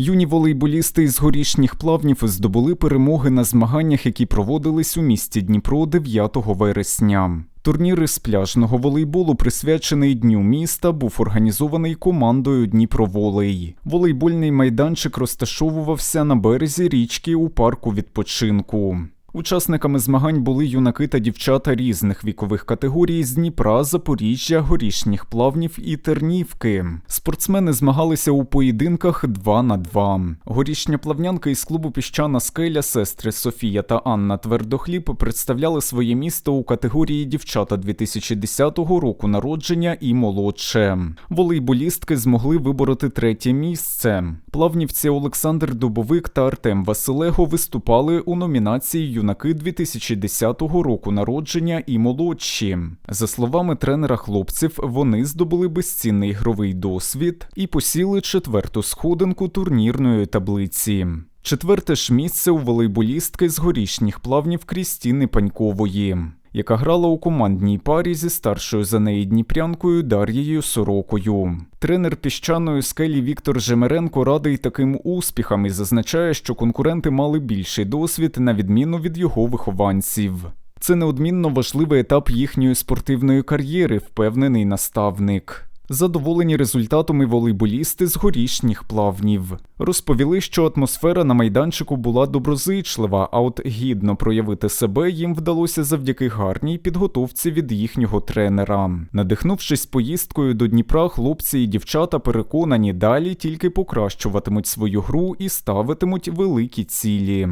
Юні волейболісти із горішніх плавнів здобули перемоги на змаганнях, які проводились у місті Дніпро 9 вересня. Турнір із пляжного волейболу, присвячений Дню міста, був організований командою Дніпроволей. Волейбольний майданчик розташовувався на березі річки у парку відпочинку. Учасниками змагань були юнаки та дівчата різних вікових категорій з Дніпра, Запоріжжя, горішніх плавнів і Тернівки. Спортсмени змагалися у поєдинках 2 на 2. Горішня плавнянка із клубу Піщана скеля сестри Софія та Анна Твердохліб представляли своє місто у категорії дівчата 2010 року народження і молодше. Волейболістки змогли вибороти третє місце. Плавнівці Олександр Дубовик та Артем Василего виступали у номінації юнаки 2010 року народження і молодші. За словами тренера хлопців, вони здобули безцінний ігровий досвід і посіли четверту сходинку турнірної таблиці. Четверте ж місце у волейболістки з горішніх плавнів Крістіни Панькової, яка грала у командній парі зі старшою за неї дніпрянкою Дар'єю Сорокою. Тренер піщаної скелі Віктор Жемеренко радий таким успіхам і зазначає, що конкуренти мали більший досвід на відміну від його вихованців. Це неодмінно важливий етап їхньої спортивної кар'єри, впевнений наставник. Задоволені результатами волейболісти з горішніх плавнів. Розповіли, що атмосфера на майданчику була доброзичлива, а от гідно проявити себе їм вдалося завдяки гарній підготовці від їхнього тренера. Надихнувшись поїздкою до Дніпра, хлопці і дівчата переконані, далі тільки покращуватимуть свою гру і ставитимуть великі цілі.